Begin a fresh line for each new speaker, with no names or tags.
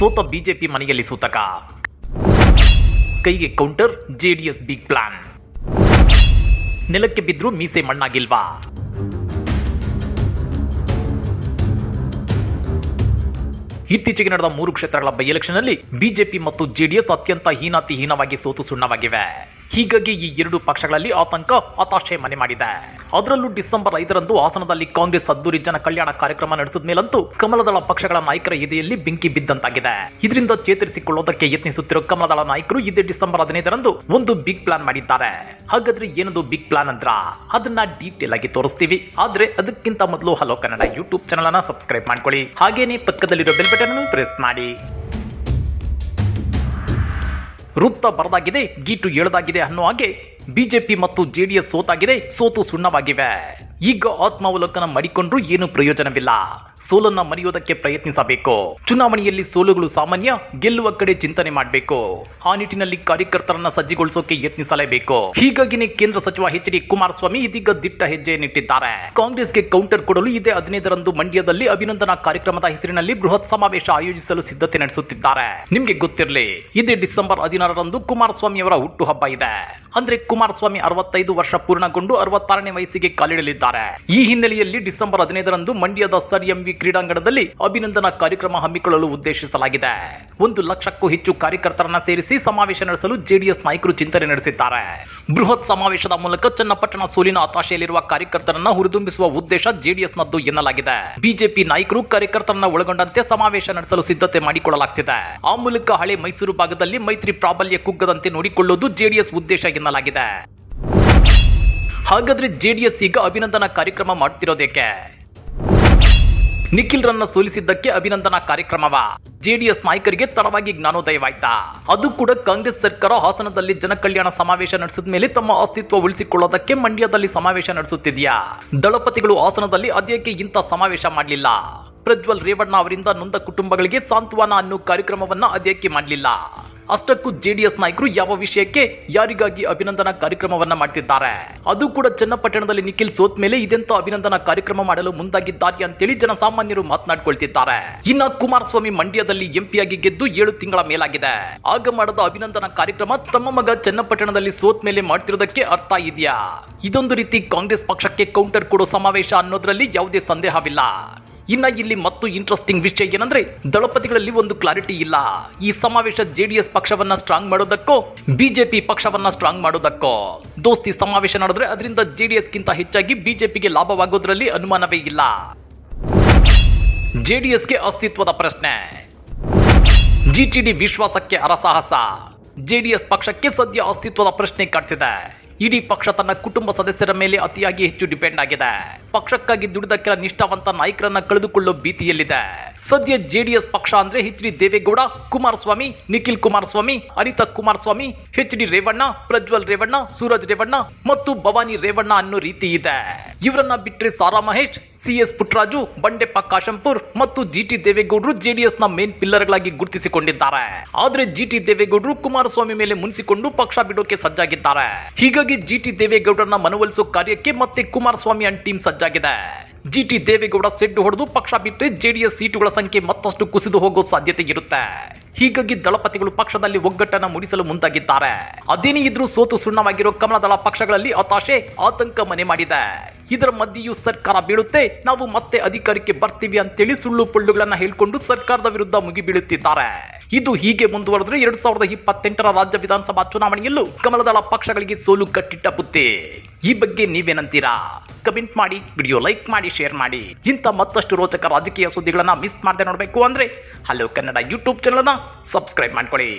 ಸೋತ ಬಿಜೆಪಿ ಮನೆಯಲ್ಲಿ ಸೂತಕ? ಕೈಗೆ ಕೌಂಟರ್ ಜೆಡಿಎಸ್ ಬಿಗ್ ಪ್ಲಾನ್ ನೆಲಕ್ಕೆ ಬಿದ್ದರೂ ಮೀಸೆ ಮಣ್ಣಾಗಿಲ್ವಾ? ಇತ್ತೀಚೆಗೆ ನಡೆದ ಮೂರು ಕ್ಷೇತ್ರಗಳ ಬೈ ಎಲೆಕ್ಷನ್ ಅಲ್ಲಿ ಬಿಜೆಪಿ ಮತ್ತು ಜೆಡಿಎಸ್ ಅತ್ಯಂತ ಹೀನಾತಿ ಹೀನವಾಗಿ ಸೋತು ಸುಣ್ಣವಾಗಿವೆ. ಹೀಗಾಗಿ ಈ ಎರಡು ಪಕ್ಷಗಳಲ್ಲಿ ಆತಂಕ, ಹತಾಶೆ ಮನೆ ಮಾಡಿದೆ. ಅದರಲ್ಲೂ ಡಿಸೆಂಬರ್ ಐದರಂದು ಹಾಸನದಲ್ಲಿ ಕಾಂಗ್ರೆಸ್ ಅದ್ದೂರಿ ಜನ ಕಲ್ಯಾಣ ಕಾರ್ಯಕ್ರಮ ನಡೆಸಿದ ಮೇಲಂತೂ ಕಮಲದಳ ಪಕ್ಷಗಳ ನಾಯಕರ ಎದೆಯಲ್ಲಿ ಬೆಂಕಿ ಬಿದ್ದಂತಾಗಿದೆ. ಇದರಿಂದ ಚೇತರಿಸಿಕೊಳ್ಳೋದಕ್ಕೆ ಯತ್ನಿಸುತ್ತಿರುವ ಕಮಲದಳ ನಾಯಕರು ಇದೇ ಡಿಸೆಂಬರ್ ಹದಿನೈದರಂದು ಒಂದು ಬಿಗ್ ಪ್ಲಾನ್ ಮಾಡಿದ್ದಾರೆ. ಹಾಗಾದ್ರೆ ಏನದು ಬಿಗ್ ಪ್ಲಾನ್ ಅಂದ್ರ? ಅದನ್ನ ಡೀಟೇಲ್ ಆಗಿ ತೋರಿಸ್ತೀವಿ. ಆದ್ರೆ ಅದಕ್ಕಿಂತ ಮೊದಲು ಹಲೋ ಕನ್ನಡ ಯೂಟ್ಯೂಬ್ ಚಾನಲ್ ಅನ್ನ ಸಬ್ಸ್ಕ್ರೈಬ್ ಮಾಡ್ಕೊಳ್ಳಿ. ಹಾಗೇನೆ ಪಕ್ಕದಲ್ಲಿರೋ ಬೆಲ್ ಬಟನ್ ಪ್ರೆಸ್ ಮಾಡಿ. ವೃತ್ತ ಬರದಾಗಿದೆ, ಗೀಟು ಏಳದಾಗಿದೆ ಅನ್ನೋ ಹಾಗೆ ಬಿಜೆಪಿ ಮತ್ತು ಜೆಡಿಎಸ್ ಸೋತಾಗಿದೆ, ಸೋತು ಸುಣ್ಣವಾಗಿವೆ. ಈಗ ಆತ್ಮಾವಲೋಕನ ಮಾಡಿಕೊಂಡ್ರೂ ಏನು ಪ್ರಯೋಜನವಿಲ್ಲ. ಸೋಲನ್ನ ಮರೆಯೋದಕ್ಕೆ ಪ್ರಯತ್ನಿಸಬೇಕು. ಚುನಾವಣೆಯಲ್ಲಿ ಸೋಲುಗಳು ಸಾಮಾನ್ಯ, ಗೆಲ್ಲುವ ಕಡೆ ಚಿಂತನೆ ಮಾಡಬೇಕು. ಆ ನಿಟ್ಟಿನಲ್ಲಿ ಕಾರ್ಯಕರ್ತರನ್ನ ಸಜ್ಜುಗೊಳಿಸೋಕೆ ಯತ್ನಿಸಲೇಬೇಕು. ಹೀಗಾಗಿನೇ ಕೇಂದ್ರ ಸಚಿವ ಎಚ್ ಡಿ ಕುಮಾರಸ್ವಾಮಿ ಇದೀಗ ದಿಟ್ಟ ಹೆಜ್ಜೆಯನ್ನಿಟ್ಟಿದ್ದಾರೆ ಕಾಂಗ್ರೆಸ್ಗೆ ಕೌಂಟರ್ ಕೊಡಲು ಇದೇ ಹದಿನೈದರಂದು ಮಂಡ್ಯದಲ್ಲಿ ಅಭಿನಂದನಾ ಕಾರ್ಯಕ್ರಮದ ಹೆಸರಿನಲ್ಲಿ ಬೃಹತ್ ಸಮಾವೇಶ ಆಯೋಜಿಸಲು ಸಿದ್ಧತೆ ನಡೆಸುತ್ತಿದ್ದಾರೆ. ನಿಮ್ಗೆ ಗೊತ್ತಿರಲಿ, ಇದೇ ಡಿಸೆಂಬರ್ ಹದಿನಾರರಂದು ಕುಮಾರಸ್ವಾಮಿ ಅವರ ಹುಟ್ಟುಹಬ್ಬ ಇದೆ. ಅಂದ್ರೆ ಕುಮಾರಸ್ವಾಮಿ ಅರವತ್ತೈದು ವರ್ಷ ಪೂರ್ಣಗೊಂಡು ಅರವತ್ತಾರನೇ ವಯಸ್ಸಿಗೆ ಕಾಲಿಡಲಿದ್ದಾರೆ. ಈ ಹಿನ್ನೆಲೆಯಲ್ಲಿ ಡಿಸೆಂಬರ್ ಹದಿನೈದರಂದು ಮಂಡ್ಯದ ಸರ್ ಎಂವಿ ಕ್ರೀಡಾಂಗಣದಲ್ಲಿ ಅಭಿನಂದನಾ ಕಾರ್ಯಕ್ರಮ ಹಮ್ಮಿಕೊಳ್ಳಲು ಉದ್ದೇಶಿಸಲಾಗಿದೆ. ಒಂದು ಲಕ್ಷಕ್ಕೂ ಹೆಚ್ಚು ಕಾರ್ಯಕರ್ತರನ್ನ ಸೇರಿಸಿ ಸಮಾವೇಶ ನಡೆಸಲು ಜೆಡಿಎಸ್ ನಾಯಕರು ಚಿಂತನೆ ನಡೆಸಿದ್ದಾರೆ. ಬೃಹತ್ ಸಮಾವೇಶದ ಮೂಲಕ ಚನ್ನಪಟ್ಟಣ ಸೋಲಿನ ಹತಾಶೆಯಲ್ಲಿರುವ ಕಾರ್ಯಕರ್ತರನ್ನ ಹುರಿದುಂಬಿಸುವ ಉದ್ದೇಶ ಜೆಡಿಎಸ್ನದ್ದು ಎನ್ನಲಾಗಿದೆ. ಬಿಜೆಪಿ ನಾಯಕರು ಕಾರ್ಯಕರ್ತರನ್ನ ಒಳಗೊಂಡಂತೆ ಸಮಾವೇಶ ನಡೆಸಲು ಸಿದ್ಧತೆ ಮಾಡಿಕೊಳ್ಳಲಾಗ್ತಿದೆ. ಆ ಮೂಲಕ ಹಳೆ ಮೈಸೂರು ಭಾಗದಲ್ಲಿ ಮೈತ್ರಿ ಪ್ರಾಬಲ್ಯ ಕುಗ್ಗದಂತೆ ನೋಡಿಕೊಳ್ಳುವುದು ಜೆಡಿಎಸ್ ಉದ್ದೇಶ ಎನ್ನಲಾಗಿದೆ. ಹಾಗಾದ್ರೆ ಜೆಡಿಎಸ್ ಈಗ ಅಭಿನಂದನಾ ಕಾರ್ಯಕ್ರಮ ಮಾಡ್ತಿರೋದೇಕೆ? ನಿಖಿಲ್ ರನ್ನ ಸೋಲಿಸಿದ್ದಕ್ಕೆ ಅಭಿನಂದನಾ ಕಾರ್ಯಕ್ರಮವ. ಜೆಡಿಎಸ್ ನಾಯಕರಿಗೆ ತಡವಾಗಿ ಜ್ಞಾನೋದಯವಾಯ್ತಾ. ಅದು ಕೂಡ ಕಾಂಗ್ರೆಸ್ ಸರ್ಕಾರ ಹಾಸನದಲ್ಲಿ ಜನಕಲ್ಯಾಣ ಸಮಾವೇಶ ನಡೆಸಿದ ಮೇಲೆ ತಮ್ಮ ಅಸ್ತಿತ್ವ ಉಳಿಸಿಕೊಳ್ಳೋದಕ್ಕೆ ಮಂಡ್ಯದಲ್ಲಿ ಸಮಾವೇಶ ನಡೆಸುತ್ತಿದೆಯಾ? ದಳಪತಿಗಳು ಹಾಸನದಲ್ಲಿ ಅದೇಕೆ ಇಂಥ ಸಮಾವೇಶ ಮಾಡಲಿಲ್ಲ? ಪ್ರಜ್ವಲ್ ರೇವಣ್ಣ ಅವರಿಂದ ನೊಂದ ಕುಟುಂಬಗಳಿಗೆ ಸಾಂತ್ವನ ಅನ್ನೋ ಕಾರ್ಯಕ್ರಮವನ್ನ ಅದೇಕೆ ಮಾಡಲಿಲ್ಲ? ಅಷ್ಟಕ್ಕೂ ಜೆಡಿಎಸ್ ನಾಯಕರು ಯಾವ ವಿಷಯಕ್ಕೆ ಯಾರಿಗಾಗಿ ಅಭಿನಂದನಾ ಕಾರ್ಯಕ್ರಮವನ್ನ ಮಾಡ್ತಿದ್ದಾರೆ? ಅದು ಕೂಡ ಚನ್ನಪಟ್ಟಣದಲ್ಲಿ ನಿಖಿಲ್ ಸೋತ್ ಮೇಲೆ ಇದೆಂತ ಅಭಿನಂದನಾ ಕಾರ್ಯಕ್ರಮ ಮಾಡಲು ಮುಂದಾಗಿದ್ದಾರೆ ಅಂತೇಳಿ ಜನಸಾಮಾನ್ಯರು ಮಾತನಾಡ್ಕೊಳ್ತಿದ್ದಾರೆ. ಇನ್ನ ಕುಮಾರಸ್ವಾಮಿ ಮಂಡ್ಯದಲ್ಲಿ ಎಂಪಿಯಾಗಿ ಗೆದ್ದು ಏಳು ತಿಂಗಳ ಮೇಲಾಗಿದೆ. ಆಗ ಮಾಡದ ಅಭಿನಂದನಾ ಕಾರ್ಯಕ್ರಮ ತಮ್ಮ ಮಗ ಚನ್ನಪಟ್ಟಣದಲ್ಲಿ ಸೋತ್ ಮೇಲೆ ಮಾಡ್ತಿರೋದಕ್ಕೆ ಅರ್ಥ ಇದೆಯಾ? ಇದೊಂದು ರೀತಿ ಕಾಂಗ್ರೆಸ್ ಪಕ್ಷಕ್ಕೆ ಕೌಂಟರ್ ಕೊಡೋ ಸಮಾವೇಶ ಅನ್ನೋದ್ರಲ್ಲಿ ಯಾವುದೇ ಸಂದೇಹವಿಲ್ಲ. ಇನ್ನ ಇಲ್ಲಿ ಮತ್ತು ಇಂಟ್ರೆಸ್ಟಿಂಗ್ ವಿಷಯ ಏನಂದ್ರೆ, ದಳಪತಿಗಳಲ್ಲಿ ಒಂದು ಕ್ಲಾರಿಟಿ ಇಲ್ಲ. ಈ ಸಮಾವೇಶ ಜೆಡಿಎಸ್ ಪಕ್ಷವನ್ನ ಸ್ಟ್ರಾಂಗ್ ಮಾಡೋದಕ್ಕೋ ಬಿಜೆಪಿ ಪಕ್ಷವನ್ನ ಸ್ಟ್ರಾಂಗ್ ಮಾಡೋದಕ್ಕೋ? ದೋಸ್ತಿ, ಸಮಾವೇಶ ನಡೆದ್ರೆ ಅದರಿಂದ ಜೆಡಿಎಸ್ ಗಿಂತ ಹೆಚ್ಚಾಗಿ ಬಿಜೆಪಿಗೆ ಲಾಭವಾಗೋದ್ರಲ್ಲಿ ಅನುಮಾನವೇ ಇಲ್ಲ. ಜೆಡಿಎಸ್ಗೆ ಅಸ್ತಿತ್ವದ ಪ್ರಶ್ನೆ. ಜಿಟಿಡಿ ವಿಶ್ವಾಸಕ್ಕೆ ಅರಸಾಹಸ. ಜೆಡಿಎಸ್ ಪಕ್ಷಕ್ಕೆ ಸದ್ಯ ಅಸ್ತಿತ್ವದ ಪ್ರಶ್ನೆ ಕಾಡ್ತಿದೆ. ಇಡೀ ಪಕ್ಷ ತನ್ನ ಕುಟುಂಬ ಸದಸ್ಯರ ಮೇಲೆ ಅತಿಯಾಗಿ ಹೆಚ್ಚು ಡಿಪೆಂಡ್ ಆಗಿದೆ. ಪಕ್ಷಕ್ಕಾಗಿ ದುಡಿದ ಕೆಲ ನಿಷ್ಠಾವಂತ ನಾಯಕರನ್ನ ಕಳೆದುಕೊಳ್ಳೋ ಭೀತಿಯಲ್ಲಿದೆ. ಸದ್ಯ ಜೆಡಿಎಸ್ ಪಕ್ಷ ಅಂದ್ರೆ H D Devegowda, Kumaraswamy, Nikhil Kumaraswamy, Anitha Kumaraswamy, H D Revanna, Prajwal Revanna, Suraj Revanna ಮತ್ತು ಭವಾನಿ ರೇವಣ್ಣ ಅನ್ನೋ ರೀತಿ ಇದೆ. ಇವರನ್ನ ಬಿಟ್ರೆ ಸಾರಾ ಮಹೇಶ್, ಸಿ ಎಸ್ ಪುಟ್ರಾಜು, ಬಂಡೆಪ್ಪ ಕಾಶಂಪುರ್ ಮತ್ತು ಜಿ ಟಿ ದೇವೇಗೌಡರು ಜೆಡಿಎಸ್ನ ಮೇನ್ ಪಿಲ್ಲರ್ ಗಳಾಗಿ ಗುರುತಿಸಿಕೊಂಡಿದ್ದಾರೆ. ಆದ್ರೆ ಜಿ ಟಿ ದೇವೇಗೌಡರು ಕುಮಾರಸ್ವಾಮಿ ಮೇಲೆ ಮುನಿಸಿಕೊಂಡು ಪಕ್ಷ ಬಿಡೋಕೆ ಸಜ್ಜಾಗಿದ್ದಾರೆ. ಹೀಗಾಗಿ ಜಿ ಟಿ ದೇವೇಗೌಡರನ್ನ ಮನವೊಲಿಸೋ ಕಾರ್ಯಕ್ಕೆ ಮತ್ತೆ ಕುಮಾರಸ್ವಾಮಿ ಅಂಡ್ ಟೀಮ್ ಸಜ್ಜಾಗಿದೆ. ಜಿ ಟಿ ದೇವೇಗೌಡ ಸೆಡ್ಡು ಹೊಡೆದು ಪಕ್ಷ ಬಿಟ್ಟರೆ ಜೆಡಿಎಸ್ ಸೀಟುಗಳ ಸಂಖ್ಯೆ ಮತ್ತಷ್ಟು ಕುಸಿದು ಹೋಗೋ ಸಾಧ್ಯತೆ ಇರುತ್ತೆ. ಹೀಗಾಗಿ ದಳಪತಿಗಳು ಪಕ್ಷದಲ್ಲಿ ಒಗ್ಗಟ್ಟನ್ನು ಮೂಡಿಸಲು ಮುಂದಾಗಿದ್ದಾರೆ. ಅದೇನೇ ಇದ್ರೂ ಸೋತು ಸುಣ್ಣವಾಗಿರೋ ಕಮಲದಳ ಪಕ್ಷಗಳಲ್ಲಿ ಹತಾಶೆ, ಆತಂಕ ಮನೆ ಮಾಡಿದೆ. ಇದರ ಮಧ್ಯೆಯೂ ಸರ್ಕಾರ ಬೀಳುತ್ತೆ. ನಾವು ಮತ್ತೆ ಅಧಿಕಾರಕ್ಕೆ ಬರ್ತೀವಿ ಅಂತೇಳಿ ಸುಳ್ಳು ಪುಳ್ಳುಗಳನ್ನ ಹೇಳ್ಕೊಂಡು ಸರ್ಕಾರದ ವಿರುದ್ಧ ಮುಗಿಬೀಳುತ್ತಿದ್ದಾರೆ ಇದು ಹೀಗೆ ಮುಂದುವರೆದ್ರೆ ಎರಡ್ ಸಾವಿರದ ಇಪ್ಪತ್ತೆಂಟರ ರಾಜ್ಯ ವಿಧಾನಸಭಾ ಚುನಾವಣೆಯಲ್ಲೂ ಕಮಲದಳ ಪಕ್ಷಗಳಿಗೆ ಸೋಲು ಕಟ್ಟಿಟ್ಟ ಬುತ್ತಿ ಈ ಬಗ್ಗೆ ನೀವೇನಂತೀರಾ? ಕಮೆಂಟ್ ಮಾಡಿ, ವಿಡಿಯೋ ಲೈಕ್ ಮಾಡಿ, ಶೇರ್ ಮಾಡಿ. ಇಂಥ ಮತ್ತಷ್ಟು ರೋಚಕ ರಾಜಕೀಯ ಸುದ್ದಿಗಳನ್ನ ಮಿಸ್ ಮಾಡದೆ ನೋಡಬೇಕು ಅಂದ್ರೆ ಹಲೋ ಕನ್ನಡ ಯೂಟ್ಯೂಬ್ ಚಾನಲ್ನ ಸಬ್ಸ್ಕ್ರೈಬ್ ಮಾಡ್ಕೊಳ್ಳಿ.